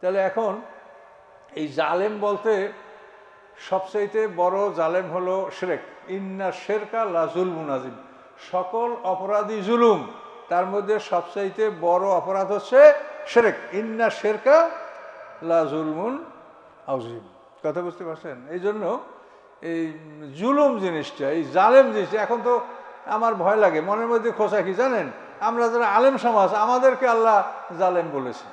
তাহলে এখন এই জালেম বলতে সবচাইতে বড় জালেম হলো শেরেক। ইন্না শেরকা লাজুল মুনাজিম। সকল অপরাধী জুলুম, তার মধ্যে সবচাইতে বড় অপরাধ হচ্ছে শেরেক। ইন্না শেরকা লাজুলমুন আউজিম কথা বুঝতে পারছেন? এই জন্য এই জুলুম জিনিসটা, এই জালেম জিনিসটা, এখন তো আমার ভয় লাগে, মনের মধ্যে খোঁচা কি জানেন? আমরা যারা আলেম সমাজ, আমাদেরকে আল্লাহ জালেম বলেছে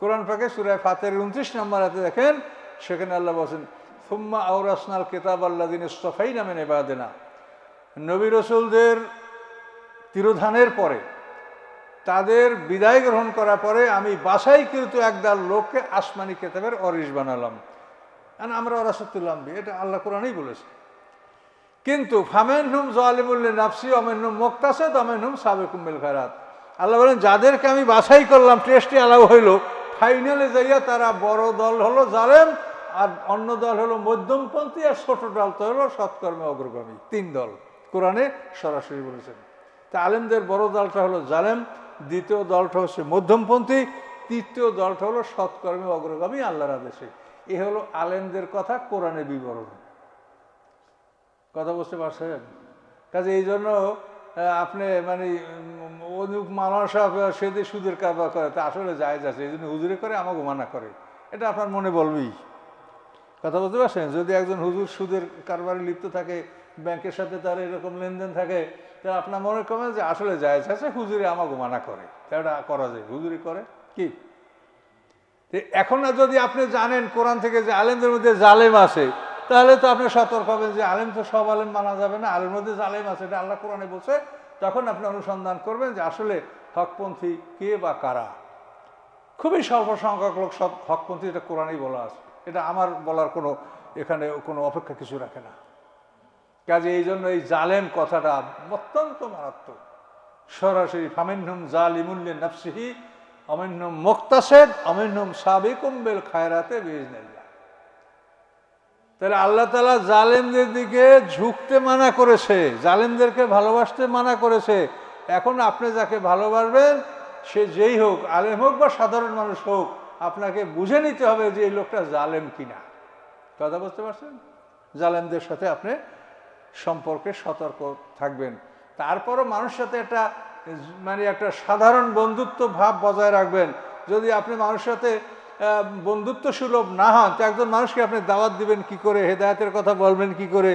কোরআন পাকে সুরায় ফাতের উনত্রিশ নম্বর হাতে দেখেন, সেখানে আল্লাহ বলছেন ফুম্মা আউরাসনাল কেতাব আল্লাহ দিন ইস্তফাই নামে নেবাদেনা নবী রসুলদের তিরোধানের পরে, তাদের বিদায় গ্রহণ করার পরে আমি বাসাই কিন্তু একদল লোককে আসমানি কেতাবের অরিস বানালাম। আর আমরা ওরাসতুল্লাম এটা আল্লাহ কোরআনেই বলেছে। কিন্তু ফামেন হুম জালিমুল্লি নাফসি অমেন হুম মোক্তাসেদ অমেন হুম সাবেকুম্মেল খারাত আল্লাহ বলেন, যাদেরকে আমি বাছাই করলাম টেস্টে অ্যালাউ হইল ফাইনালে যাইয়া তারা বড় দল হলো জালেম আর অন্য দল হলো মধ্যমপন্থী আর ছোট দল তো হলো সৎকর্মে অগ্রগামী। তিন দল। কোরআনে সরাসরি বলেছেন। তা আলেমদের বড় দলটা হলো জালেম, দ্বিতীয় দলটা হচ্ছে মধ্যমপন্থী, তৃতীয় দলটা হলো সৎকর্মে অগ্রগামী আল্লাহর আদেশে। এ হলো আলেমদের কথা কোরআনে বিবরণ। কথা বুঝতে পারছেন? কাজে এই জন্য আপনি মানে অনুপ মানুষ সেদিন সুদের কারবার করে, তা আসলে যায় যাচ্ছে এই জন্য হুজুরে করে আমাকে মানা করে। এটা আপনার মনে বলবেই। কথা বলতে পারছেন? যদি একজন হুজুর সুদের কারবারে লিপ্ত থাকে, ব্যাংকের সাথে তার এরকম লেনদেন থাকে, তা আপনার মনে করেন যে আসলে যায় যাচ্ছে হুজুরে আমাকে মানা করে। এটা করা যায়, হুজুরি করে। কি? এখন যদি আপনি জানেন, কোরআন থেকে যে আলেমদের মধ্যে জালেম আছে, তাহলে তো আপনি সতর্ক হবেন যে আলেম তো সব আলেম মানা যাবে না আলের মধ্যে জালেম আছে, এটা আল্লাহ কোরআনে বলছে তখন আপনি অনুসন্ধান করবেন যে আসলে হকপন্থী কে বা কারা। খুবই স্বল্প সংখ্যক লোক সব হকপন্থী, এটা কোরআনেই বলা আছে। এটা আমার বলার কোনো, এখানে কোনো অপেক্ষা কিছু রাখে না। কাজে এই জন্য এই জালেম কথাটা অত্যন্ত মারাত্মক। সরাসরি, ফামিনহুম জালিমুল্লিন নাফসিহি অমিন্নম মুক্তাসেদ অমিন্নম সাবিকুম বেল খায়রাতে বিজনেল্লাহ তাহলে আল্লাহ তালা জালেমদের দিকে ঝুঁকতে মানা করেছে, জালেমদেরকে ভালোবাসতে মানা করেছে। এখন আপনি যাকে ভালোবাসবেন, সে যেই হোক, আলেম হোক বা সাধারণ মানুষ হোক, আপনাকে বুঝে নিতে হবে যে এই লোকটা জালেম কিনা। কথা বুঝতে পারছেন? জালেমদের সাথে আপনি সম্পর্কে সতর্ক থাকবেন। তারপরও মানুষের সাথে একটা মানে একটা সাধারণ বন্ধুত্ব ভাব বজায় রাখবেন। যদি আপনি মানুষের সাথে বন্ধুত্ব সুলভ না হন, তো একজন মানুষকে আপনি দাওয়াত দিবেন কি করে, হেদায়তের কথা বলবেন কি করে,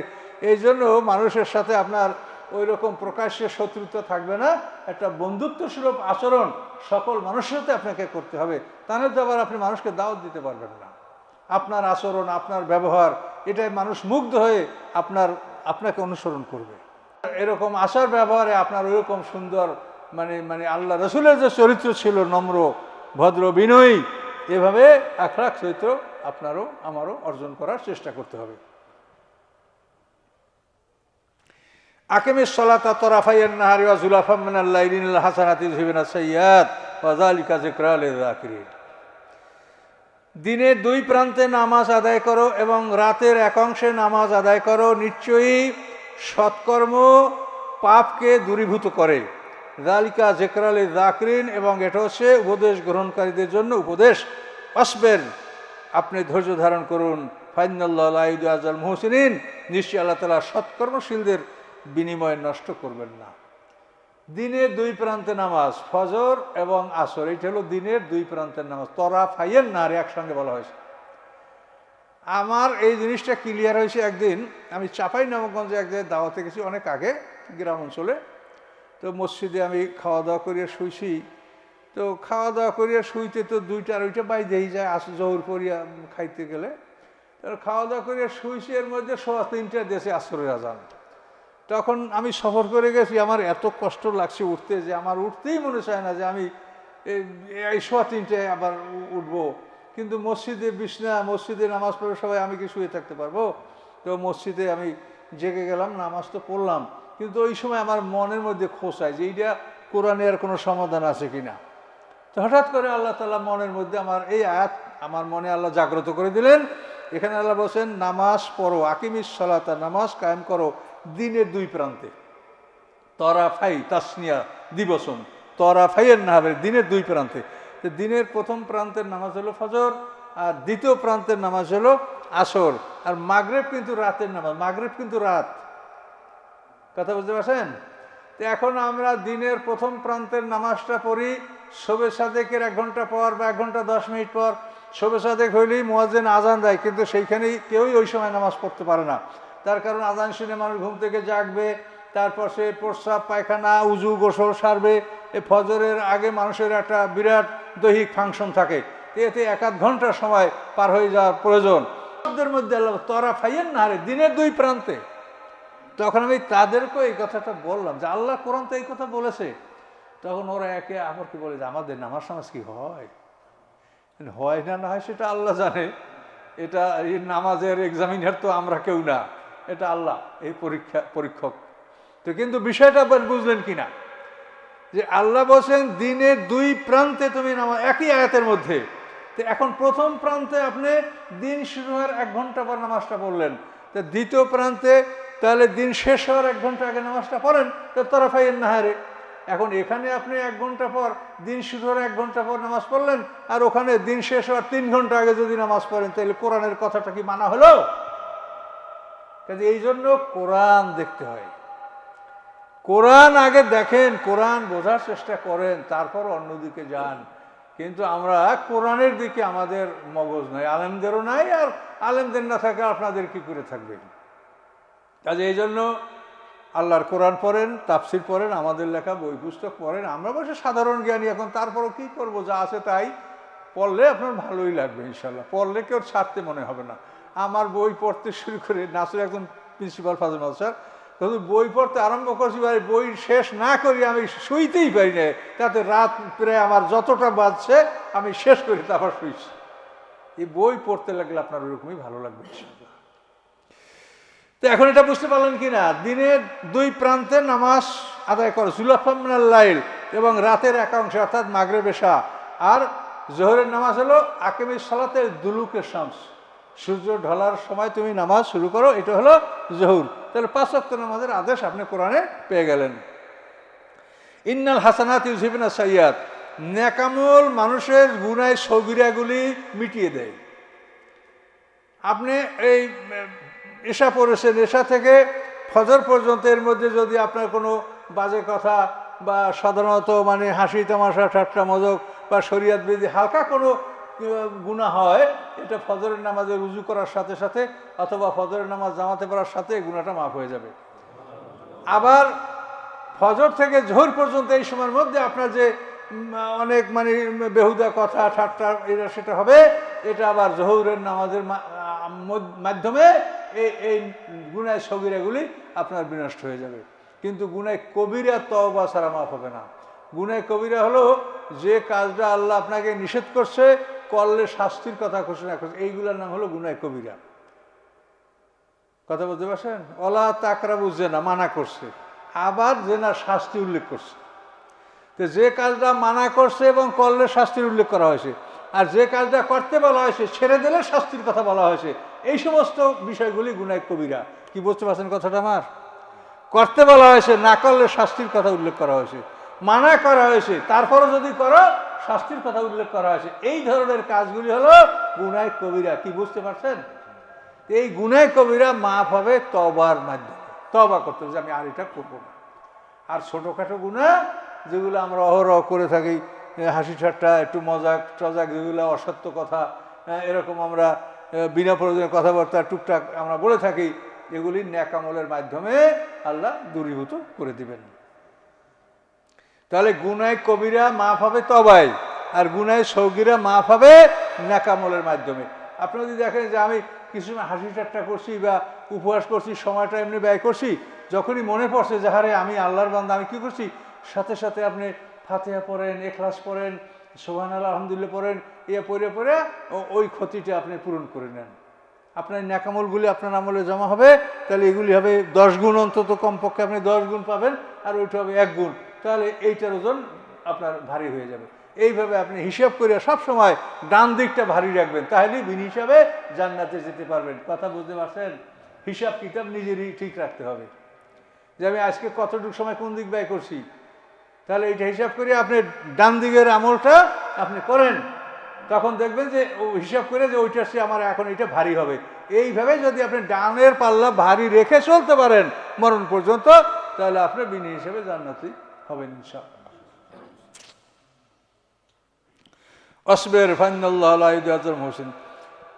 এই জন্য মানুষের সাথে আপনার ওই রকম প্রকাশ্যে শত্রুতা থাকবে না। একটা বন্ধুত্ব সুলভ আচরণ সকল মানুষের সাথে আপনাকে করতে হবে। তাহলে তো আবার আপনি মানুষকে দাওয়াত দিতে পারবেন না। আপনার আচরণ, আপনার ব্যবহার, এটাই মানুষ মুগ্ধ হয়ে আপনার, আপনাকে অনুসরণ করবে। এরকম আচার ব্যবহারে আপনার ওইরকম সুন্দর মানে মানে আল্লাহ রসুলের যে চরিত্র ছিল নম্র, ভদ্র, বিনয়ী এভাবে আখলাখ চরিত্র আপনারও, আমারও অর্জন করার চেষ্টা করতে হবে। আকেমের সলাতা তরাফাইয়ান নাহারি ওয়া জুলাফা মিনাল লাইলিন হাসানাতি যুহিবিনা সাইয়্যাত ওয়া যালিকা যিকরা লিল যাকিরিন। দিনের দুই প্রান্তে নামাজ আদায় করো এবং রাতের এক অংশে নামাজ আদায় করো, নিশ্চয়ই সৎকর্ম পাপকে দূরীভূত করে। জালিকা জেকরালে জাকরিন এবং এটা হচ্ছে উপদেশ গ্রহণকারীদের জন্য উপদেশ। আসবেন, আপনি ধৈর্য ধারণ করুন। ফাইনাল্লাহ আজল মোহসিন নিশ্চয়ই আল্লাহ তালা সৎকর্মশীলদের বিনিময় নষ্ট করবেন না। দিনের দুই প্রান্তে নামাজ, ফজর এবং আসর এইটা হলো দিনের দুই প্রান্তের নামাজ। তরা ফাইয়ের না, আর একসঙ্গে বলা হয়েছে। আমার এই জিনিসটা ক্লিয়ার হয়েছে একদিন। আমি চাপাই নবগঞ্জে এক জায়গায় দাওয়াতে গেছি অনেক আগে, গ্রাম অঞ্চলে। তো মসজিদে আমি খাওয়া দাওয়া করিয়া শুইছি। তো খাওয়া দাওয়া করিয়া শুইতে তো দুইটা আড়াইটা বাইরেই যায়, আস জহুর করিয়া খাইতে গেলে। তো খাওয়া দাওয়া করিয়া শুইছি, এর মধ্যে সোয়া তিনটা দেশে আসরের আজান। তখন আমি সফর করে গেছি, আমার এত কষ্ট লাগছে উঠতে যে আমার উঠতেই মনে চায় না যে আমি এই- এই সোয়া তিনটায় আবার উঠবো। কিন্তু মসজিদে বিছনা, মসজিদে নামাজ পড়ে সবাই আমি কি শুয়ে থাকতে পারব? তো মসজিদে আমি জেগে গেলাম, নামাজ তো পড়লাম। কিন্তু ওই সময় আমার মনের মধ্যে খোঁচায় যে এইটা কোরআনে আর কোনো সমাধান আছে কি না। তো হঠাৎ করে আল্লাহ তালা মনের মধ্যে আমার এই আয়াত আমার মনে আল্লাহ জাগ্রত করে দিলেন। এখানে আল্লাহ বলছেন, নামাজ পড়ো, আকিমিস সলাতা নামাজ কায়েম করো দিনের দুই প্রান্তে। তরা ফাই তাসনিয়া দিবসন তরা ফাইয়ের না হবে দিনের দুই প্রান্তে। দিনের প্রথম প্রান্তের নামাজ হলো ফজর আর দ্বিতীয় প্রান্তের নামাজ হলো আসর। আর মাগরেব কিন্তু রাতের নামাজ, মাগরেব কিন্তু রাত। কথা বুঝতে পারছেন? তো এখন আমরা দিনের প্রথম প্রান্তের নামাজটা পড়ি শোবে সাদেকের এক ঘণ্টা পর বা এক ঘণ্টা দশ মিনিট পর। শোবে সাদেক হইলেই মোয়াজেন আজান দেয়, কিন্তু সেইখানেই কেউই ওই সময় নামাজ পড়তে পারে না। তার কারণ আজান শুনে মানুষ ঘুম থেকে জাগবে, তারপর সে প্রস্রাব, পায়খানা, উজু, গোসল সারবে। এ ফজরের আগে মানুষের একটা বিরাট দৈহিক ফাংশন থাকে। এতে এক আধ ঘণ্টা সময় পার হয়ে যাওয়ার প্রয়োজন। শব্দের মধ্যে তরা ফাইয়েন না হারে দিনের দুই প্রান্তে। তখন আমি তাদেরকে এই কথাটা বললাম যে আল্লাহ কোরআন তো এই কথা বলেছে। তখন ওরা একে আমাকে বলে যে, আমাদের নামাজ সমাজ কি হয়? হয় না না হয় সেটা আল্লাহ জানে। এটা এই নামাজের এক্সামিনার তো আমরা কেউ না। এটা আল্লাহ, এই পরীক্ষা, পরীক্ষক। তো কিন্তু বিষয়টা আবার বুঝলেন কিনা? যে আল্লাহ বলছেন দিনের দুই প্রান্তে তুমি নামাজ, একই আয়াতের মধ্যে। তো এখন প্রথম প্রান্তে আপনি দিন শুরু হওয়ার এক ঘণ্টা পর নামাজটা পড়লেন। তো দ্বিতীয় প্রান্তে তাহলে দিন শেষ হওয়ার এক ঘণ্টা আগে নামাজটা পড়েন, তো তরফাইয়ের নাহারে। এখন এখানে আপনি এক ঘণ্টা পর, দিন শুরু হওয়ার এক ঘণ্টা পর নামাজ পড়লেন, আর ওখানে দিন শেষ হওয়ার তিন ঘণ্টা আগে যদি নামাজ পড়েন, তাহলে কোরআনের কথাটা কি মানা হলো? কাজে এই জন্য কোরআন দেখতে হয়। কোরআন আগে দেখেন, কোরআন বোঝার চেষ্টা করেন, তারপর অন্যদিকে যান। কিন্তু আমরা কোরআনের দিকে আমাদের মগজ নাই, আলেমদেরও নাই, আর আলেমদের না থাকে আপনাদের কি করে থাকবেন কাজে এই জন্য আল্লাহর কোরআন পড়েন, তাফসির পড়েন, আমাদের লেখা বই পুস্তক পড়েন। আমরা বসে সাধারণ জ্ঞানী, এখন তারপরও কি করব, যা আছে তাই। পড়লে আপনার ভালোই লাগবে ইনশাল্লাহ পড়লে কেউ ছাড়তে মনে হবে না। আমার বই পড়তে শুরু করে, নাসির একজন প্রিন্সিপাল, ফাজল স্যার তখন বই পড়তে আরম্ভ করছি ভাই, বই শেষ না করি আমি শুইতেই পারি না। তাতে রাত প্রায় আমার যতটা বাজছে, আমি শেষ করি তারপর শুইছি। এই বই পড়তে লাগলে আপনার ওরকমই ভালো লাগবে তো এখন এটা বুঝতে পারলেন কি না দিনের দুই প্রান্তে নামাজ আদায় করে জুলাফামিনাল লাইল এবং রাতের একাংশে, অর্থাৎ মাগরে বেশা আর জোহরের নামাজ হলো আকেমি সালাতের দুলুকের শামস। সূর্য ঢলার সময় তুমি নামাজ শুরু করো, এটা হলো জহুর। তাহলে পাঁচ অক্ট নামাজের আদেশ আপনি কোরআনে পেয়ে গেলেন। ইন্নাল হাসানাত ইউসিবিনা সৈয়াদ ন্যাকামল মানুষের গুনায় সগিরাগুলি মিটিয়ে দেয়। আপনি এই এশা পড়েছেন এশা থেকে ফজর পর্যন্ত এর মধ্যে যদি আপনার কোনো বাজে কথা বা সাধারণত মানে হাসি তামাশা, ঠাট্টা, মজক বা শরিয়াত বিধি হালকা কোনো গুণা হয়, এটা ফজরের নামাজে রুজু করার সাথে সাথে অথবা ফজরের নামাজ জামাতে পড়ার সাথে গুণাটা মাফ হয়ে যাবে। আবার ফজর থেকে জোহর পর্যন্ত এই সময়ের মধ্যে আপনার যে অনেক মানে বেহুদা কথা, ঠাট্টা এটা সেটা হবে, এটা আবার জহুরের নামাজের মাধ্যমে এই এই গুনায় সগিরাগুলি আপনার বিনষ্ট হয়ে যাবে। কিন্তু গুনায় কবিরা তবা ছাড়া মাফ হবে না। গুনায় কবিরা হলো যে কাজটা আল্লাহ আপনাকে নিষেধ করছে, করলে শাস্তির কথা ঘোষণা করছে। এইগুলোর নাম হলো গুনায় কবিরা। কথা বলতে পারছেন? অলা তাকরা বুঝছে না মানা করছে। আবার জেনার শাস্তি উল্লেখ করছে। তো যে কাজটা মানা করছে এবং করলে শাস্তির উল্লেখ করা হয়েছে আর যে কাজটা করতে বলা হয়েছে ছেড়ে দিলে শাস্তির কথা বলা হয়েছে এই সমস্ত বিষয়গুলি গুনায় কবিরা। কি বুঝতে পারছেন কথাটা আমার? করতে বলা হয়েছে না করলে শাস্তির কথা উল্লেখ করা হয়েছে মানা করা হয়েছে তারপরও যদি করো, শাস্তির কথা উল্লেখ করা হয়েছে এই ধরনের কাজগুলি হলো গুনায় কবিরা। কি বুঝতে পারছেন? এই গুনায় কবিরা মাফ হবে তবার মাধ্যমে। তবা করতে হবে যে আমি আর এটা করব না। আর ছোটোখাটো গুণা যেগুলো আমরা অহরহ করে থাকি হাসি ঠাট্টা, একটু মজাক টজাক যেগুলো অসত্য কথা এরকম আমরা বিনা প্রয়োজনীয় কথাবার্তা টুকটাক আমরা বলে থাকি, এগুলি ন্যাকামলের মাধ্যমে আল্লাহ দূরীভূত করে দিবেন। তাহলে গুনায় কবিরা মাফ হবে তবাই আর গুনায় সৌগিরা মাফ হবে ন্যাকামলের মাধ্যমে। আপনি যদি দেখেন যে আমি কিছু হাসি ঠাট্টা করছি বা উপহাস করছি, সময়টা এমনি ব্যয় করছি, যখনই মনে পড়ছে যে হারে আমি আল্লাহর বান্দা, আমি কি করছি? সাথে সাথে আপনি ফাতেহা পড়েন এখলাস পড়েন সোহান আল্লাহ আলহামদুলিল্লাহ পড়েন ইয়ে পড়ে পড়ে ওই ক্ষতিটা আপনি পূরণ করে নেন। আপনার ন্যাকামলগুলি আপনার আমলে জমা হবে, তাহলে এগুলি হবে দশ গুণ অন্তত কমপক্ষে আপনি দশ গুণ পাবেন, আর ওইটা হবে এক গুণ। তাহলে এইটার ওজন আপনার ভারী হয়ে যাবে। এইভাবে আপনি হিসাব করে সব সময় ডান দিকটা ভারী রাখবেন, তাহলে বিন হিসাবে জান্নাতে যেতে পারবেন। কথা বুঝতে পারছেন? হিসাব কিতাব নিজেরই ঠিক রাখতে হবে। যে আমি আজকে কতটুকু সময় কোন দিক ব্যয় করছি? তাহলে এইটা হিসাব করে আপনি ডান দিকের আমলটা আপনি করেন। তখন দেখবেন যে ও হিসাব করে যে ওইটা সে আমার এখন এটা ভারী হবে। এইভাবে যদি আপনি ডানের পাল্লা ভারী রেখে চলতে পারেন মরণ পর্যন্ত, তাহলে আপনার বিনি হিসেবে জান্নাতি হবেন ইনশাআল্লাহ। অসবের ফাইনাল্লাহ আলাইদুল হোসেন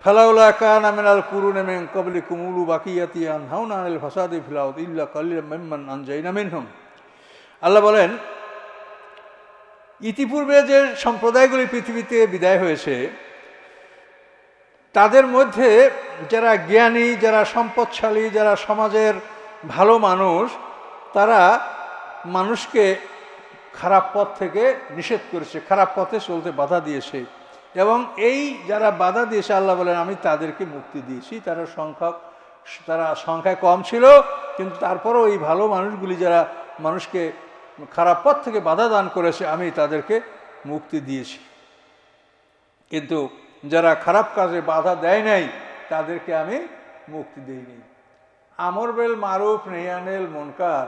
ফেলাউলা কানা মিনাল কুরুনে মিন কবলি কুমুলু বাকিয়াতি আনহাউনা আনিল ফাসাদি ফিলাউদ ইল্লা কালিল মিম্মান আনজাইনা মিনহুম। আল্লাহ বলেন ইতিপূর্বে যে সম্প্রদায়গুলি পৃথিবীতে বিদায় হয়েছে, তাদের মধ্যে যারা জ্ঞানী, যারা সম্পদশালী, যারা সমাজের ভালো মানুষ, তারা মানুষকে খারাপ পথ থেকে নিষেধ করেছে, খারাপ পথে চলতে বাধা দিয়েছে। এবং এই যারা বাধা দিয়েছে, আল্লাহ বলেন, আমি তাদেরকে মুক্তি দিয়েছি। তারা সংখ্যা তারা সংখ্যায় কম ছিল, কিন্তু তারপরও এই ভালো মানুষগুলি, যারা মানুষকে খারাপ পথ থেকে বাধা দান করেছে, আমি তাদেরকে মুক্তি দিয়েছি। কিন্তু যারা খারাপ কাজে বাধা দেয় নাই, তাদেরকে আমি মুক্তি দিইনি। আমর বেল মারুফ নেয়ানেল মনকার,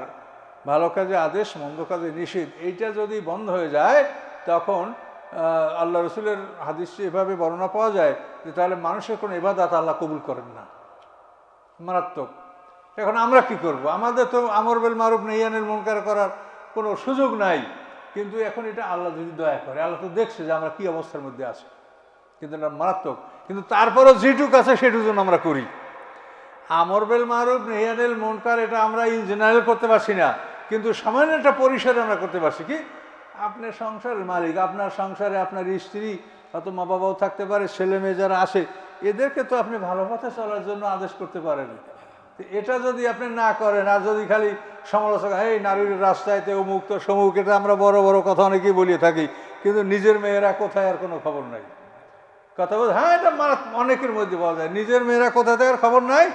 ভালো কাজে আদেশ, মন্দ কাজে নিষেধ, এইটা যদি বন্ধ হয়ে যায়, তখন আল্লাহ রসুলের হাদিস এভাবে বর্ণনা পাওয়া যায় যে তাহলে মানুষের কোনো এবাদাত আল্লাহ কবুল করেন না। মারাত্মক। এখন আমরা কি করব? আমাদের তো আমর বেল মারুফ নেয়ানের মনকার করার কোনো সুযোগ নাই। কিন্তু এখন এটা আল্লাহ যদি দয়া করে, আল্লাহ তো দেখছে যে আমরা কি অবস্থার মধ্যে আছি। কিন্তু এটা মারাত্মক। কিন্তু তারপরও যেটুক আছে সেটুক যেন আমরা করি। আমর বেল মারুফ নেহানেল মনকার, এটা আমরা ইন জেনারেল করতে পারছি না। কিন্তু সামান্য একটা পরিসরে আমরা করতে পারছি কি? আপনার সংসারের মালিক, আপনার সংসারে আপনার স্ত্রী, হয়তো মা বাবাও থাকতে পারে ছেলে মেয়ে যারা আসে এদেরকে তো আপনি ভালো পথে চলার জন্য আদেশ করতে পারেন। এটা যদি আপনি না করেন, আর যদি খালি সমালোচনা এই নারীর রাস্তায়তে অমুক তো সমুক, এটা আমরা বড় বড় কথা অনেকেই বলিয়ে থাকি, কিন্তু নিজের মেয়েরা কোথায় আর কোনো খবর নাই? কথা বল হ্যাঁ এটা অনেকের মধ্যে পাওয়া যায়, নিজের মেয়েরা কোথায় থেকে আর খবর নাই?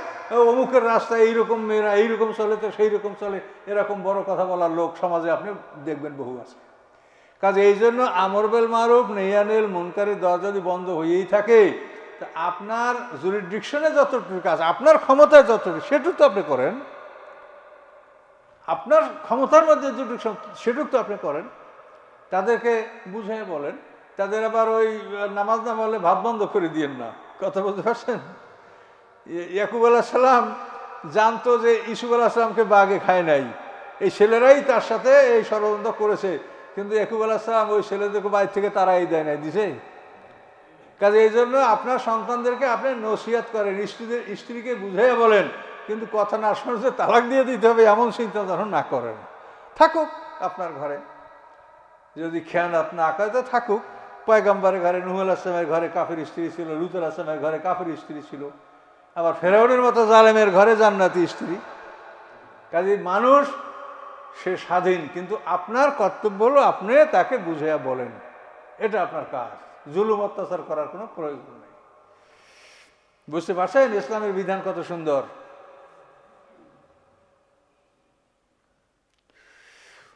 অমুকের রাস্তায় এইরকম মেয়েরা এইরকম চলে তো সেই রকম চলে, এরকম বড় কথা বলার লোক সমাজে আপনি দেখবেন বহু আছে। কাজে এই জন্য আমরবেল মারুফ নেয়ানেল মুনকারের দর যদি বন্ধ হয়েই থাকে তা আপনার জুরিডিকশনে যতটুকু কাজ, আপনার ক্ষমতায় যতটুকু, সেটুকু তো আপনি করেন। আপনার ক্ষমতার মধ্যে যেটুকু সেটুকু তো আপনি করেন। তাদেরকে বুঝিয়ে বলেন। তাদের আবার ওই নামাজ না বলে ভাত বন্ধ করে দিয়েন না। কথা বলতে পারছেন? ইয়াকুব আলাহ সালাম জানতো যে ইসুফ আলাহ সালামকে বাঘে খায় নাই। এই ছেলেরাই তার সাথে এই ষড়যন্ত্র করেছে। কিন্তু ইয়াকুব আলাহ সালাম ওই ছেলেদেরকে বাইর থেকে তারাই দেয় নাই, দিছে? কাজে এই জন্য আপনার সন্তানদেরকে আপনি নসিহাত করেন, স্ত্রীদের, স্ত্রীকে বুঝাইয়া বলেন, কিন্তু কথা না শোনা যে তালাক দিয়ে দিতে হবে, এমন চিন্তা যখন না করেন। থাকুক আপনার ঘরে। যদি খেয়ানাত না করে, তো থাকুক। পয়গম্বরের ঘরে, নুহুল আসলামের ঘরে কাফের স্ত্রী ছিল, লুতুল আসলামের ঘরে কাফের স্ত্রী ছিল। আবার ফেরাউনের মতো জালেমের ঘরে জান্নাতি স্ত্রী। কাজে মানুষ, সে স্বাধীন, কিন্তু আপনার কর্তব্য হলো আপনি তাকে বুঝাইয়া বলেন। এটা আপনার কাজ। জুলুম অত্যাচার করার কোনো প্রয়োজন নেই। বুঝতে পারছেন? ইসলামের বিধান কত সুন্দর।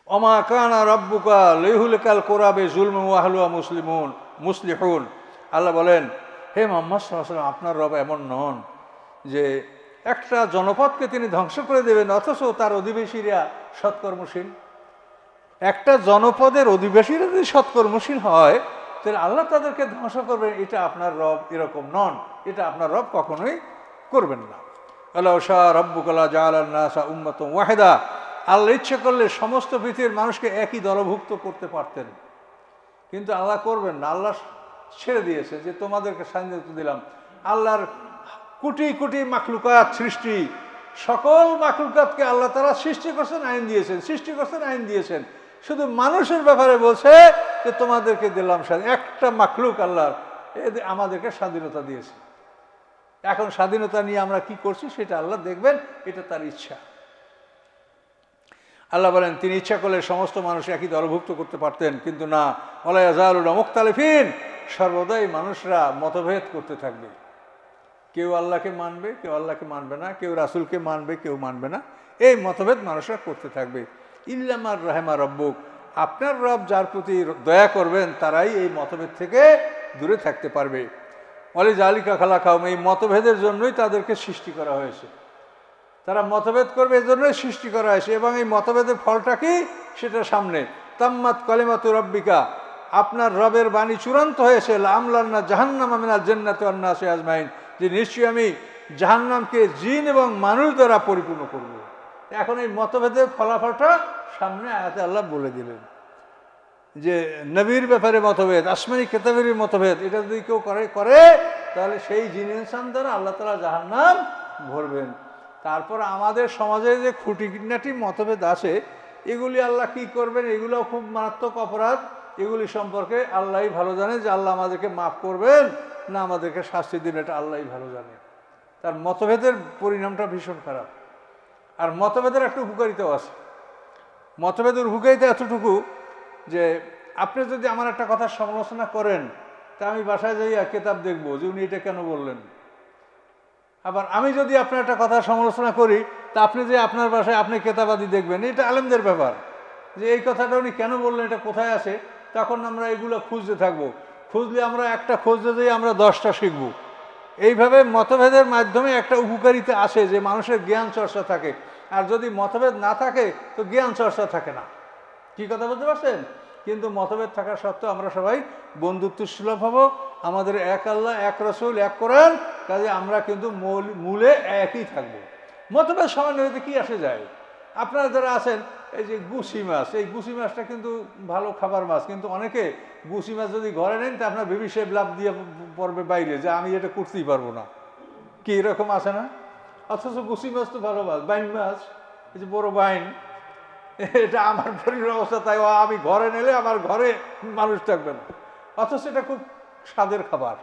অমা কানা রব্বুকা লেহুলকাল কোরাবে জুলম ওয়াহলুয়া মুসলিমুন, মুসলিহুন। আল্লাহ বলেন, হে মোহাম্মদ সাল্লাম আপনার রব এমন নন যে একটা জনপদকে তিনি ধ্বংস করে দেবেন, অথচ তার অধিবেশীরা সৎকর্মশীল। একটা জনপদের অধিবাসীরা যদি সৎকর্মশীল হয় তাহলে আল্লাহ তাদেরকে ধ্বংস করবেন, এটা আপনার রব এরকম নন। এটা আপনার রব কখনোই করবেন না। আল্লাহ শাহ রব্বুকল্লা জাহাল্লাসা উম্মত ওয়াহেদা। আল্লাহ ইচ্ছে করলে সমস্ত পৃথিবীর মানুষকে একই দলভুক্ত করতে পারতেন। কিন্তু আল্লাহ করবেন না। আল্লাহ ছেড়ে দিয়েছে যে তোমাদেরকে স্বাধীনতা দিলাম। আল্লাহর কোটি কোটি মাখলুকাত সৃষ্টি। সকল মাখলুকাতকে আল্লাহ তারা সৃষ্টি করছেন, আইন দিয়েছেন, সৃষ্টি করছেন, আইন দিয়েছেন। শুধু মানুষের ব্যাপারে বলছে যে তোমাদেরকে দিলাম স্বাধীন, একটা মাখলুক আল্লাহ এদের আমাদেরকে স্বাধীনতা দিয়েছে। এখন স্বাধীনতা নিয়ে আমরা কি করছি সেটা আল্লাহ দেখবেন, এটা তার ইচ্ছা। আল্লাহ বলেন, তিনি ইচ্ছা করলে সমস্ত মানুষ একই দলভুক্ত করতে পারতেন, কিন্তু না। ওলাইজাউল মুখতালিফিন। সর্বদাই মানুষরা মতভেদ করতে থাকবে। কেউ আল্লাহকে মানবে, কেউ আল্লাহকে মানবে না, কেউ রাসুলকে মানবে, কেউ মানবে না। এই মতভেদ মানুষরা করতে থাকবে। ইল্লামার রাহেমা রব্বুক। আপনার রব যার প্রতি দয়া করবেন, তারাই এই মতভেদ থেকে দূরে থাকতে পারবে। অলি জালিকা খালা খাও এই মতভেদের জন্যই তাদেরকে সৃষ্টি করা হয়েছে। তারা মতভেদ করবে, এজন্যই সৃষ্টি করা হয়েছে এবং এই মতভেদের ফলটা কি? সেটা সামনে। তাম্মাত কলেমাতু রব্বিকা, আপনার রবের বাণী চূড়ান্ত হয়েছে। আমলান্না জাহান্নাম আমিনাল জান্নাতে অন্নাসে আজমাইন। যে নিশ্চয়ই আমি জাহান্নামকে জিন এবং মানুষ দ্বারা পরিপূর্ণ করব। এখন এই মতভেদের ফলাফলটা সামনে আয়াতে আল্লাহ বলে দিলেন যে নবীর ব্যাপারে মতভেদ, আসমানি কেতাবের মতভেদ, এটা যদি কেউ করে করে, তাহলে সেই জিন ইনসান দ্বারা আল্লাহ তালা জাহার নাম ভরবেন। তারপর আমাদের সমাজে যে খুঁটিনাটি মতভেদ আছে, এগুলি আল্লাহ কি করবেন? এগুলো খুব মারাত্মক অপরাধ। এগুলি সম্পর্কে আল্লাহই ভালো জানে যে আল্লাহ আমাদেরকে মাফ করবেন, না আমাদেরকে শাস্তি দিন এটা আল্লাহই ভালো জানে। তার মতভেদের পরিণামটা ভীষণ খারাপ। আর মতভেদের একটা উপকারিতাও আছে। মতভেদের উপকারিতা এতটুকু যে আপনি যদি আমার একটা কথা সমালোচনা করেন, তা আমি বাসায় যাইয়া কেতাব দেখব যে উনি এটা কেন বললেন। আবার আমি যদি আপনার একটা কথা সমালোচনা করি, তা আপনি যে আপনার বাসায় আপনি কেতাবাদি দেখবেন, এটা আলেমদের ব্যাপার। যে এই কথাটা উনি কেন বললেন, এটা কোথায় আছে, তখন আমরা এগুলো খুঁজতে থাকব। খুঁজলে আমরা একটা খুঁজতে যাই আমরা দশটা শিখব। এইভাবে মতভেদের মাধ্যমে একটা উপকারিতা আসে যে মানুষের জ্ঞান চর্চা থাকে। আর যদি মতভেদ না থাকে, তো জ্ঞান চর্চা থাকে না। কি কথা বলতে পারছেন? কিন্তু মতভেদ থাকা সত্ত্বেও আমরা সবাই বন্ধুত্ব সুলভ হব। আমাদের এক আল্লাহ, এক রসুল, এক কোরআন, কাজে আমরা কিন্তু মূল- মূলে একই থাকব। মতভেদ সামান্য হইতে কী আসে যায়? আপনারা যারা আছেন, এই যে গুসি মাছ, এই গুসি মাছটা কিন্তু ভালো খাবার মাছ, কিন্তু অনেকে গুসি মাছ যদি ঘরে নেন, তা আপনার বেবি শেপ লাভ দিয়ে পড়বে বাইরে, যে আমি এটা করতেই পারব না। কি এরকম আছে না? অথচ গুসি মাছ তো ভালো মাছ, বাইন মাছ, এই যে বড় বাইন, এটা আমার শরীরের অবস্থা, তাই আমি ঘরে নিলে আমার ঘরে মানুষ থাকবে না। অথচ এটা খুব স্বাদের খাবার।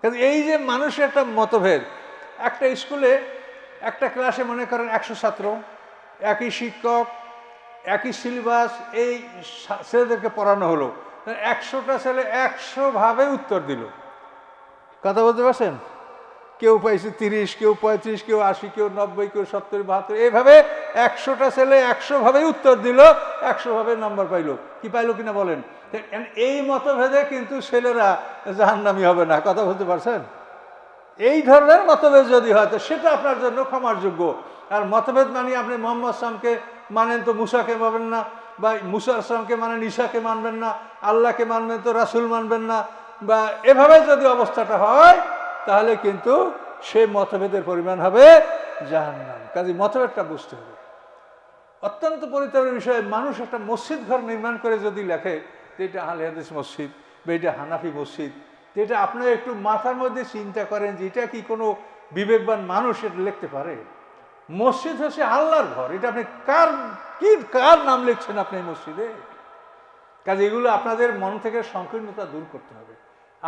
কিন্তু এই যে মানুষের একটা মতভেদ, একটা স্কুলে একটা ক্লাসে মনে করেন একশো ছাত্র, একই শিক্ষক, একই সিলেবাস, এই ছেলেদেরকে পড়ানো হলো। একশোটা ছেলে একশোভাবে উত্তর দিল। কথা বলতে পারছেন? কেউ পাইছে তিরিশ, কেউ পঁয়ত্রিশ, কেউ আশি, কেউ নব্বই, কেউ সত্তর, বাহাত্তর এইভাবে একশোটা ছেলে একশো ভাবে উত্তর দিল একশো ভাবে নম্বর পাইলো। কি পাইলো কিনা বলেন? এই মতভেদে কিন্তু ছেলেরা জাহান্নামি হবে না, কথা বলতে পারছেন? এই ধরনের মতভেদ যদি হয়, তো সেটা আপনার জন্য ক্ষমার যোগ্য। আর মতভেদ মানে আপনি মোহাম্মদ সামকে মানেন তো মুসাকে মানবেন না, বা মুসা আসলামকে মানেন ঈশাকে মানবেন না, আল্লাহকে মানবেন তো রাসুল মানবেন না, বা এভাবে যদি অবস্থাটা হয় তাহলে কিন্তু সে মতভেদের পরিমাণ হবে জাহান্নাম। কাজে মতভেদটা বুঝতে হবে। অত্যন্ত পরিতাপের বিষয়ে মানুষ একটা মসজিদ ঘর নির্মাণ করে যদি লেখে, যে এটা আহলে হাদিস মসজিদ বা এটা হানাফি মসজিদ তো এটা আপনার একটু মাথার মধ্যে চিন্তা করেন যে এটা কি কোনো বিবেকবান মানুষ এটা লিখতে পারে? মসজিদ হচ্ছে আল্লাহর ঘর। এটা আপনি কার, কি, কার নাম লিখছেন আপনি মসজিদে? কাজে এগুলো আপনাদের মন থেকে সংকীর্ণতা দূর করতে হবে।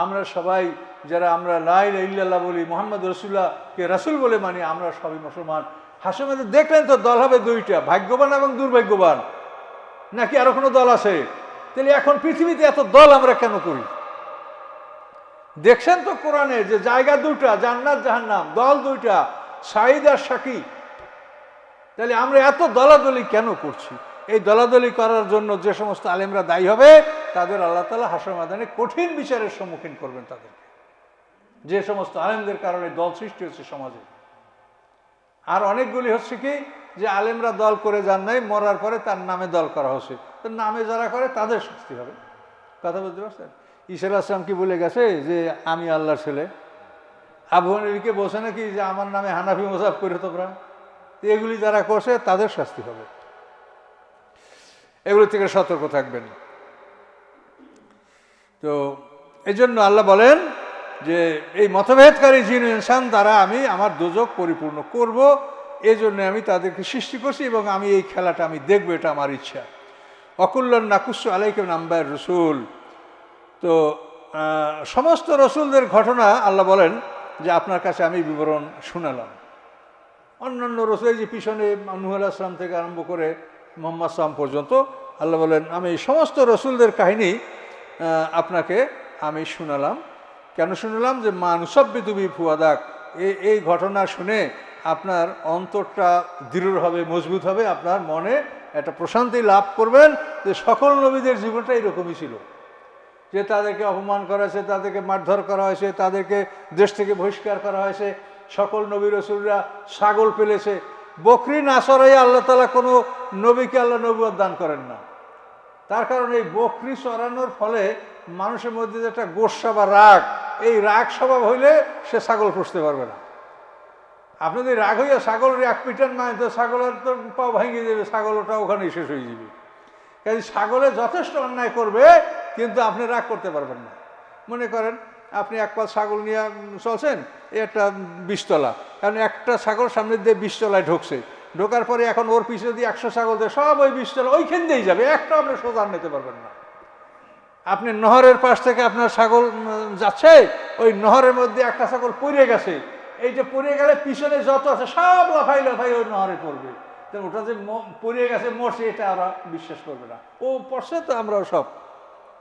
আমরা সবাই যারা আমরা লাই ইল্লাল্লাহ বলি, মোহাম্মদ রসুল্লাহকে রাসুল বলে মানি, আমরা সবই মুসলমান। হাসেমাদের দেখলেন তো দল হবে দুইটা, ভাগ্যবান এবং দুর্ভাগ্যবান। নাকি আরও কোনো দল আছে? তাহলে এখন পৃথিবীতে এত দল আমরা কেন করি? দেখছেন তো কোরআনে যে জায়গা দুটা জান্নাত, জাহান্নাম, দল দুইটা সাইদ আর সাকি। তাহলে আমরা এত দলাদলি কেন করছি? এই দলাদলি করার জন্য যে সমস্ত আলেমরা দায়ী হবে, তাদের আল্লাহ তালা হাসর মাদানে কঠিন বিচারের সম্মুখীন করবেন তাদেরকে। যে সমস্ত আলেমদের কারণে দল সৃষ্টি হচ্ছে সমাজে। আর অনেকগুলি হচ্ছে কি, যে আলেমরা দল করে যান নাই, মরার পরে তার নামে দল করা হচ্ছে। তো নামে যারা করে, তাদের শাস্তি হবে। কথা বলতে পারছেন? ঈশ্বর আসলাম কি বলে গেছে, যে আমি আল্লাহর ছেলে। আবু হানিফকে বসে নাকি, যে আমার নামে হানাফি মোসাফ করে তোমরা। এগুলি যারা করছে, তাদের শাস্তি হবে। এগুলি থেকে সতর্ক থাকবেন। তো এই জন্য আল্লাহ বলেন যে, এই মতভেদকারী জিন ইনসান দ্বারা আমি, আমার দুজক পরিপূর্ণ করব। এই জন্য আমি তাদেরকে সৃষ্টি করছি এবং আমি এই খেলাটা, আমি দেখব, এটা আমার ইচ্ছা। অকুল্লন নাকুস্য আলাইকে নাম্বার রসুল। তো সমস্ত রসুলদের ঘটনা আল্লাহ বলেন যে, আপনার কাছে আমি বিবরণ শুনালাম। অন্যান্য রসুল যে পিছনে নুহ আসলাম থেকে আরম্ভ করে মোহাম্মদ সালাম পর্যন্ত, আল্লাহ বলেন, আমি সমস্ত রসুলদের কাহিনী আপনাকে আমি শুনালাম। কেন শুনলাম? যে মানুষব্য তুমি ফুয়াদাক এই এই ঘটনা শুনে আপনার অন্তরটা দৃঢ় হবে, মজবুত হবে, আপনার মনে একটা প্রশান্তি লাভ করবেন যে সকল নবীদের জীবনটা এরকমই ছিল। যে তাদেরকে অপমান করা হয়েছে, তাদেরকে মারধর করা হয়েছে, তাদেরকে দেশ থেকে বহিষ্কার করা হয়েছে, সকল নবী রসুলরা ছাগল পেলেছে বকরি না সরাই আল্লাহ তালা কোনো নবীকে আল্লাহ নবুয়াদ দান করেন না। তার কারণ এই বকরি চড়ানোর ফলে মানুষের মধ্যে যে একটা গোসা বা রাগ, এই রাগ স্বভাব হইলে সে ছাগল পুষতে পারবে না। আপনি যদি রাগ হইয়া ছাগল এক পিটান মানে তো ছাগলের তো পাও ভেঙে যাবে ছাগল ওটা ওখানেই শেষ হয়ে যাবে। কাজে ছাগলে যথেষ্ট অন্যায় করবে, কিন্তু আপনি রাগ করতে পারবেন না। মনে করেন আপনি এক পাল ছাগল নিয়ে চলছেন, এই একটা বিশতলা। কারণ একটা ছাগল সামনের দিয়ে বিশতলায় ঢুকছে। ঢোকার পরে এখন ওর পিছনে দিয়ে একশো ছাগল দিয়ে, সব ওই বিশতলা, ওইখান দিয়েই যাবে। একটা আপনি সোজা নিতে পারবেন না। আপনি নহরের পাশ থেকে আপনার ছাগল যাচ্ছে, ওই নহরের মধ্যে একটা ছাগল পড়ে গেছে। এইটা পড়ে গেলে পিছনে যত আছে, সব লাফাই লাফাই ওই নহরে পড়বে। তো ওটা যে ম- পড়ে গেছে, মরছে, এটা ওরা বিশ্বাস করবে না। ও পড়ছে তো আমরাও সব।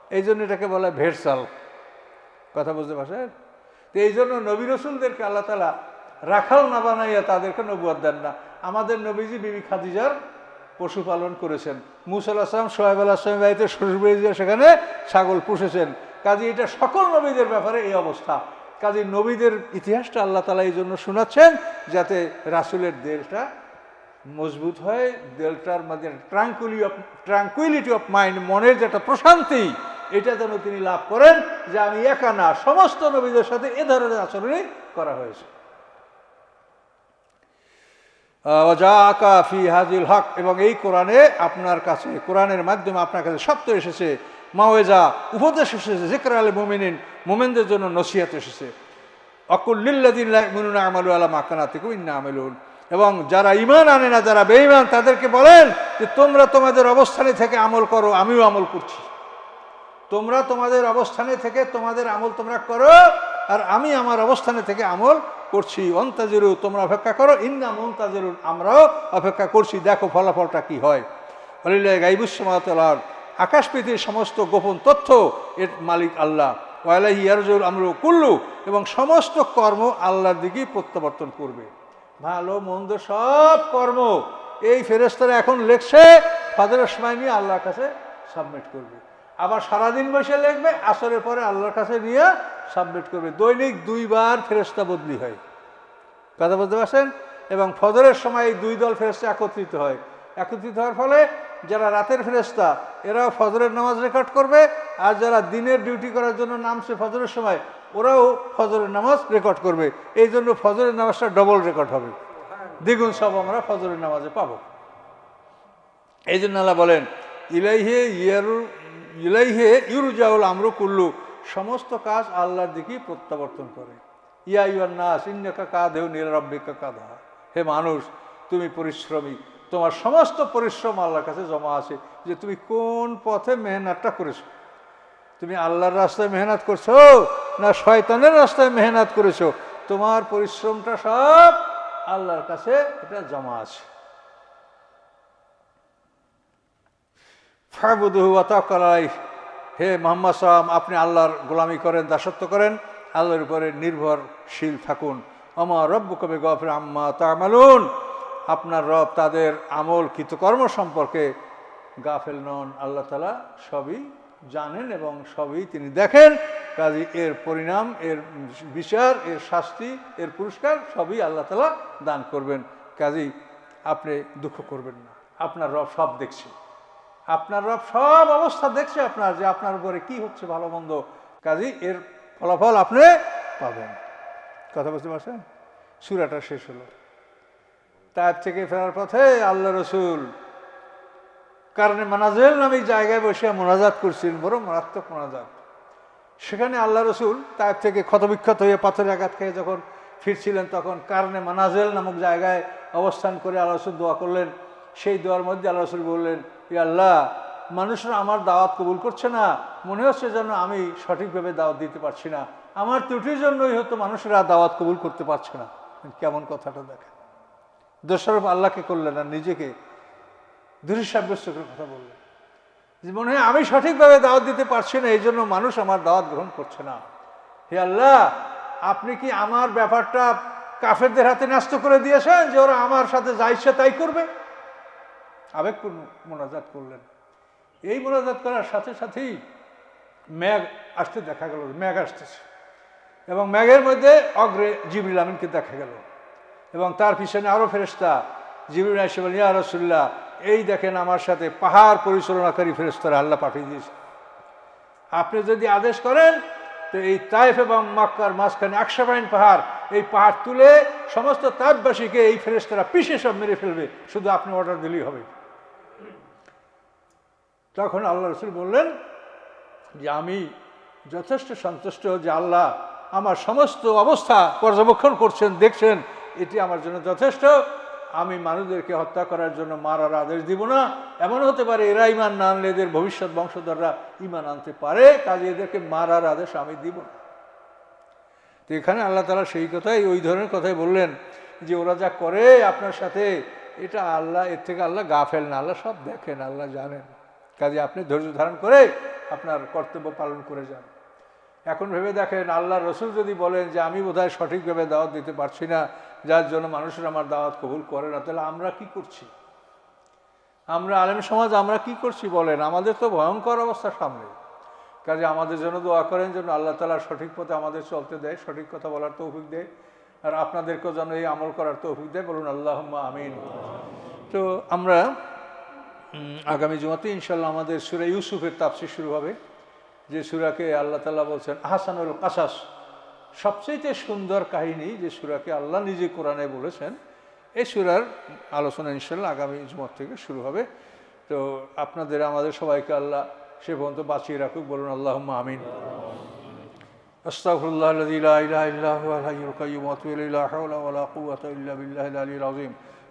এই জন্য এটাকে বলে ভেড়সাল কথা বুঝতে পারছেন? তো এই জন্য নবী রসুলদেরকে আল্লাহ তালা রাখাল না বানাইয়া তাদেরকে নবুয়াদ দেন না। আমাদের নবীজি বিবি খাদিজার পশুপালন করেছেন। মুসাল আসলাম সোহেব আল আসলাম বাড়িতে শ্বশুরবাড়িতে সেখানে ছাগল পুষেছেন। কাজে এটা সকল নবীদের ব্যাপারে এই অবস্থা। কাজে নবীদের ইতিহাসটা আল্লাহ তালা এই জন্য শোনাচ্ছেন যাতে রাসুলের দেলটা মজবুত হয় দেলটার মধ্যে tranquilly of tranquillity of mind মনের যেটা প্রশান্তি এটা যেন তিনি লাভ করেন যে আমি একা না, সমস্ত নবীদের সাথে এ ধরনের আচরণই করা হয়েছে। ওয়াজাকা ফি হাজিল হক, এবং এই কোরআনে আপনার কাছে, কোরআনের মাধ্যমে আপনার কাছে সত্য এসেছে, মাওয়েজা উপদেশ এসেছে, জিক্র আলী মোমিনিন, মোমেনদের জন্য নসিহত এসেছে। অকুল্লিল্লাদিন মুনুনা আমালু আলা মাকানাতিকু ইন্না আমেলুন। এবং যারা ইমান আনে না, যারা বেঈমান, তাদেরকে বলেন যে তোমরা তোমাদের অবস্থানে থেকে আমল করো, আমিও আমল করছি। তোমরা তোমাদের অবস্থানে থেকে তোমাদের আমল তোমরা করো, আর আমি আমার অবস্থানে থেকে আমল করছি। অন্তাজেরু, তোমরা অপেক্ষা করো। ইন্না মন্তাজেরুন, আমরাও অপেক্ষা করছি। দেখো ফলাফলটা কি হয়। অলিল্লাহ গাইবুসমাতলার আকাশ পৃথিবীর সমস্ত গোপন তথ্য এর মালিক আল্লাহ। ওয়ালাহি ইয়ারজুল আমরু কুল্লু, এবং সমস্ত কর্ম আল্লাহর দিকেই প্রত্যাবর্তন করবে। ভালো, মন্দ সব কর্ম। এই ফেরেস্তারা এখন লেখছে ফাদারের সময় নিয়ে আল্লাহর কাছে সাবমিট করবে। আবার সারাদিন বসে লিখবে, আসরের পরে আল্লাহর কাছে নিয়ে সাবমিট করবে। দৈনিক দুইবার ফেরেস্তা বদলি হয়। কথা বলতে পারছেন? এবং ফজরের সময় এই দুই দল ফেরেস্তা একত্রিত হয়। একত্রিত হওয়ার ফলে যারা রাতের ফেরেস্তা এরাও ফজরের নামাজ রেকর্ড করবে, আর যারা দিনের ডিউটি করার জন্য নামছে ফজরের সময়, ওরাও ফজরের নামাজ রেকর্ড করবে। এই জন্য ফজরের নামাজটা ডবল রেকর্ড হবে। দ্বিগুণ সব আমরা ফজরের নামাজে পাবো। এই জন্য আল্লাহ বলেন, ইলাইহে ইয়ারু ইলাইহে ইউরুজাউল আমরু কুল্লু। সমস্ত কাজ আল্লাহর দিকেই প্রত্যাবর্তন করে। ইয়া ইউর নাস, ইন্নাকা কাদেও নিরারব্বিকা কাদা হে মানুষ, তুমি পরিশ্রমী। তোমার সমস্ত পরিশ্রম আল্লাহর কাছে জমা আছে যে তুমি কোন পথে মেহনতটা করেছ? তুমি আল্লাহর রাস্তায় মেহনত করছ না শয়তানের রাস্তায় মেহনত করেছ? তোমার পরিশ্রমটা সব আল্লাহর কাছে এটা জমা আছে। ফাবুদুহু ওয়াতাকালাই হে মোহাম্মদ সালাম আপনি আল্লাহর গোলামি করেন, দাসত্ব করেন, আল্লাহর উপরে নির্ভরশীল থাকুন। আমার রব্বু কবে গফর আম্মা তামালুন। আপনার রব তাদের আমল কৃতকর্ম সম্পর্কে গাফেল নন। আল্লাহ তালা সবই জানেন এবং সবই তিনি দেখেন। কাজে এর পরিণাম, এর বিচার, এর শাস্তি, এর পুরস্কার সবই আল্লাহ তালা দান করবেন। কাজেই আপনি দুঃখ করবেন না। আপনার রব সব দেখছে। আপনার রব সব অবস্থা দেখছে আপনার যে আপনার উপরে কি হচ্ছে ভালো মন্দ। কাজী, এর ফলাফল আপনি পাবেন। কথা বুঝতে পারছেন? সুরাটা শেষ হলো। তার থেকে ফেরার পথে আল্লাহ রসুল কারণে মানাজেল নামে জায়গায় বসে মোনাজাত করছিলেন বড় মারাত্মক মোনাজাত। সেখানে আল্লাহ রসুল তার থেকে ক্ষতবিক্ষত হয়ে পাথরের আঘাত খেয়ে যখন ফিরছিলেন, তখন কারণে মানাজেল নামক জায়গায় অবস্থান করে আল্লাহ রসুল দোয়া করলেন। সেই দোয়ার মধ্যে আল্লাহ রসুল বললেন আল্লাহ, মানুষরা আমার দাওয়াত কবুল করছে না। মনে হচ্ছে যেন আমি সঠিকভাবে দাওয়াত দিতে পারছি না। আমার ত্রুটির জন্যই হয়তো মানুষেরা দাওয়াত কবুল করতে পারছে না। কেমন কথাটা দেখেন। দোষারোপ আল্লাহকে করলেন আর নিজেকে দূরী সাব্যস্ত করে কথা বললেন। যে মনে হয় আমি সঠিকভাবে দাওয়াত দিতে পারছি না এই জন্য মানুষ আমার দাওয়াত গ্রহণ করছে না। হে আল্লাহ, আপনি কি আমার ব্যাপারটা কাফেরদের হাতে ন্যস্ত করে দিয়েছেন যে ওরা আমার সাথে যা ইচ্ছে তাই করবে? আবেগপূর্ণ মোনাজাত করলেন। এই মোনাজাত করার সাথে সাথেই ম্যাগ আসতে দেখা গেল, ম্যাগ আসতেছে। এবং ম্যাগের মধ্যে অগ্রে জিবরিল আমিনকে দেখা গেল। এবং তার পিছনে আরও ফেরেস্তা জিবরিল বলেন ইয়া রসুল্লাহ এই দেখেন আমার সাথে পাহাড় পরিচালনাকারী ফেরেস্তারা আল্লাহ পাঠিয়ে দিয়েছে। আপনি যদি আদেশ করেন, তো এই তাইফ এবং মক্কার মাঝখানে একশো বাইন পাহাড়, এই পাহাড় তুলে সমস্ত তাইফবাসীকে এই ফেরেস্তারা পিষে সব মেরে ফেলবে। শুধু আপনি অর্ডার দিলেই হবে। তখন আল্লাহ রসুল বললেন যে আমি যথেষ্ট সন্তুষ্ট যে আল্লাহ আমার সমস্ত অবস্থা পর্যবেক্ষণ করছেন, দেখছেন, এটি আমার জন্য যথেষ্ট। আমি মানুষদেরকে হত্যা করার জন্য মারার আদেশ দিব না। এমন হতে পারে এরা ইমান না আনলে এদের ভবিষ্যৎ বংশধররা ইমান আনতে পারে, কাজে এদেরকে মারার আদেশ আমি দিব না। তো এখানে আল্লাহ তালা সেই কথাই, ওই ধরনের কথাই বললেন যে ওরা যা করে আপনার সাথে, এটা আল্লাহ, এর থেকে আল্লাহ গা ফেল না, আল্লাহ সব দেখেন, আল্লাহ জানেন। কাজে আপনি ধৈর্য ধারণ করে আপনার কর্তব্য পালন করে যান। এখন ভেবে দেখেন আল্লাহ রসুল যদি বলেন যে আমি বোধহয় সঠিকভাবে দাওয়াত দিতে পারছি না, যার জন্য মানুষের আমার দাওয়াত কবুল করে না, তাহলে আমরা কি করছি? আমরা আলেম সমাজ, আমরা কি করছি বলেন? আমাদের তো ভয়ঙ্কর অবস্থা সামনে। কাজে আমাদের জন্য দোয়া করেন যেন আল্লাহ তালা সঠিক পথে আমাদের চলতে দেয়, সঠিক কথা বলার তৌফিক দেয়, আর আপনাদেরকেও যেন এই আমল করার তৌফিক দেয়। বলুন আল্লাহ আমিন। তো আমরা আগামী জমাতে ইনশাল্লাহ আমাদের সুরা ইউসুফের তাপসি শুরু হবে, যে সুরাকে আল্লাহ তালা বলছেন আহসানুল কাসাস। সবচেয়ে সুন্দর কাহিনী যে সুরাকে আল্লাহ নিজে কোরআনে বলেছেন এই সুরার আলোচনা ইনশাল্লাহ আগামী জুমার থেকে শুরু হবে। তো আপনাদের, আমাদের সবাইকে আল্লাহ সে পর্যন্ত বাঁচিয়ে রাখুক, বলুন আল্লাহ আমিন। আস্তাফুল্লাহ ইহ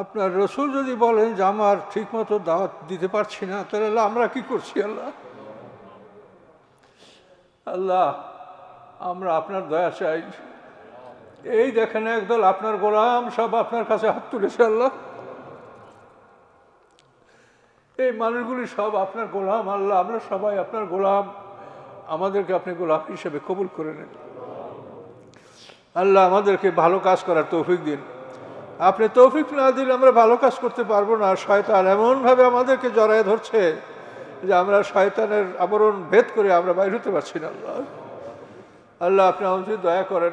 আপনার রসুল যদি বলেন যে আমার ঠিকমতো দাওয়াত দিতে পারছি না, তাহলে আমরা কি করছি আল্লাহ? আল্লাহ, আমরা আপনার দয়া চাই। এই দেখেন একদল আপনার গোলাম, সব আপনার কাছে হাত তুলেছে আল্লাহ। এই মানুষগুলি সব আপনার গোলাম আল্লাহ, আমরা সবাই আপনার গোলাম। আমাদেরকে আপনি গোলাম হিসেবে কবুল করে নেন। আল্লাহ, আমাদেরকে ভালো কাজ করার তৌফিক দিন। আপনি তৌফিক না দিলে আমরা ভালো কাজ করতে পারব না। শয়তান এমনভাবে আমাদেরকে জড়ায় ধরছে যে আমরা শয়তানের আবরণ ভেদ করে আমরা বাইর হতে পারছি না আল্লাহ। আল্লাহ, আপনি আমাদের দয়া করেন।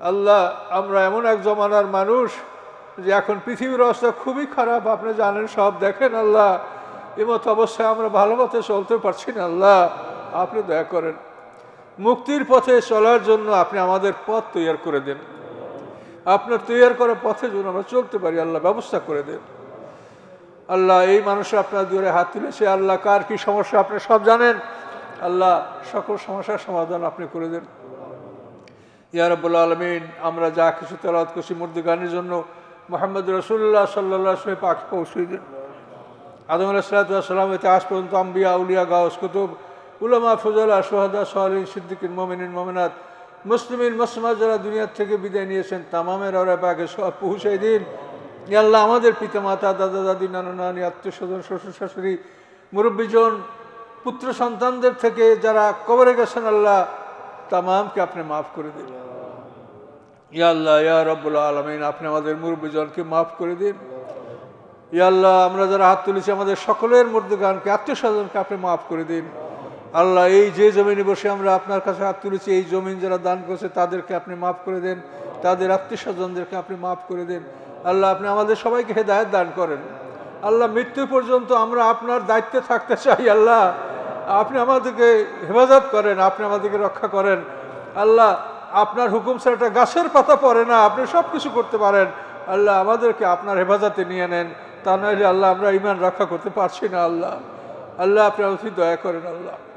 আল্লাহ, আমরা এমন এক জমানার মানুষ যে এখন পৃথিবীর অবস্থা খুবই খারাপ। আপনি জানেন, সব দেখেন আল্লাহ। এমত অবস্থায় আমরা ভালো মতে চলতে পারছি না আল্লাহ। আপনি দয়া করেন। মুক্তির পথে চলার জন্য আপনি আমাদের পথ তৈরি করে দেন। আপনার তৈরি করা পথে যেন আমরা চলতে পারি, আল্লাহ ব্যবস্থা করে দেন। আল্লাহ, এই মানুষরা আপনার দূরে হাত তুলেছে, আল্লাহ কার কি সমস্যা আপনি সব জানেন। আল্লাহ, সকল সমস্যার সমাধান আপনি করে দেন। ইয়ারবুল আলমিন, আমরা যা কিছু তেলাওয়াত করছি মুর্দি গানের জন্য মোহাম্মদ রসুল্লাহ সাল্লাহ আসলে পাক পৌঁছে দেন। আদম আলাহিসাল্লাম এতে আজ পর্যন্ত আম্বিয়া, উলিয়া গাউস কুতুব, উলামা, ফজলা সোহাদা সোহালিন সিদ্দিকিন, মোমিনিন, মোমিনাত মুসলিমিন, মুসলমান যারা দুনিয়ার থেকে বিদায় নিয়েছেন, তামামের ওরা সব পৌঁছে দিন। ইয়া আল্লাহ, আমাদের পিতামাতা, দাদা, দাদি, নানা, নানি, আত্মীয় স্বজন, শ্বশুর, শাশুড়ি, মুরব্বীজন, পুত্র সন্তানদের থেকে যারা কবরে গেছেন, আল্লাহ, তামামকে আপনি মাফ করে দিন। ইয়া আল্লাহ, ইয়া রব্বুল আলমিন, আপনি আমাদের মুরব্বীজনকে মাফ করে দিন। ইয়া আল্লাহ, আমরা যারা হাত তুলেছি, আমাদের সকলের মধ্যে গানকে আত্মীয় স্বজনকে আপনি মাফ করে দিন। আল্লাহ, এই যে জমিনে বসে আমরা আপনার কাছে হাত তুলেছি, এই জমিন যারা দান করেছে, তাদেরকে আপনি মাফ করে দেন। তাদের আত্মীয় স্বজনদেরকে আপনি মাফ করে দেন। আল্লাহ, আপনি আমাদের সবাইকে হেদায়ত দান করেন। আল্লাহ, মৃত্যু পর্যন্ত আমরা আপনার দায়িত্বে থাকতে চাই, আল্লাহ। আপনি আমাদেরকে হেফাজত করেন, আপনি আমাদেরকে রক্ষা করেন। আল্লাহ, আপনার হুকুম ছাড়া একটা গাছের পাতা পড়ে না, আপনি সব কিছু করতে পারেন। আল্লাহ, আমাদেরকে আপনার হেফাজতে নিয়ে নেন। তা নইলে আল্লাহ, আমরা ইমান রক্ষা করতে পারছি না, আল্লাহ। আল্লাহ, আপনি আমাদের দয়া করেন, আল্লাহ।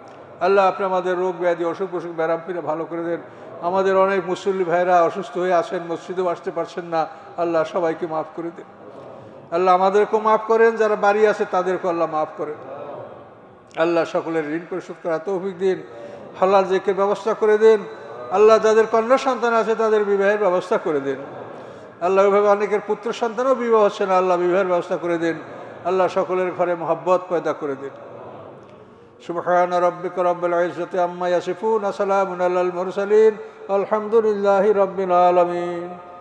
আল্লাহ আপনি আমাদের রোগ ব্যাধি, অসুখ বসুখ ব্যারাম ফিরে ভালো করে দেন। আমাদের অনেক মুসল্লি ভাইরা অসুস্থ হয়ে আসেন মসজিদেও আসতে পারছেন না। আল্লাহ সবাইকে মাফ করে দেন। আল্লাহ আমাদেরকেও মাফ করেন, যারা বাড়ি আছে তাদেরকেও আল্লাহ মাফ করেন। আল্লাহ সকলের ঋণ পরিশোধ করা তৌফিক দিন। হালাল জেকে ব্যবস্থা করে দিন। আল্লাহ যাদের কন্যা সন্তান আছে তাদের বিবাহের ব্যবস্থা করে দিন। আল্লাহ ওইভাবে অনেকের পুত্র সন্তানও বিবাহ হচ্ছে না, আল্লাহ বিবাহের ব্যবস্থা করে দিন। আল্লাহ সকলের ঘরে মহব্বত পয়দা করে দিন। سبحان ربك رب العزة عما يصفون سلام على المرسلين الحمد لله رب العالمين.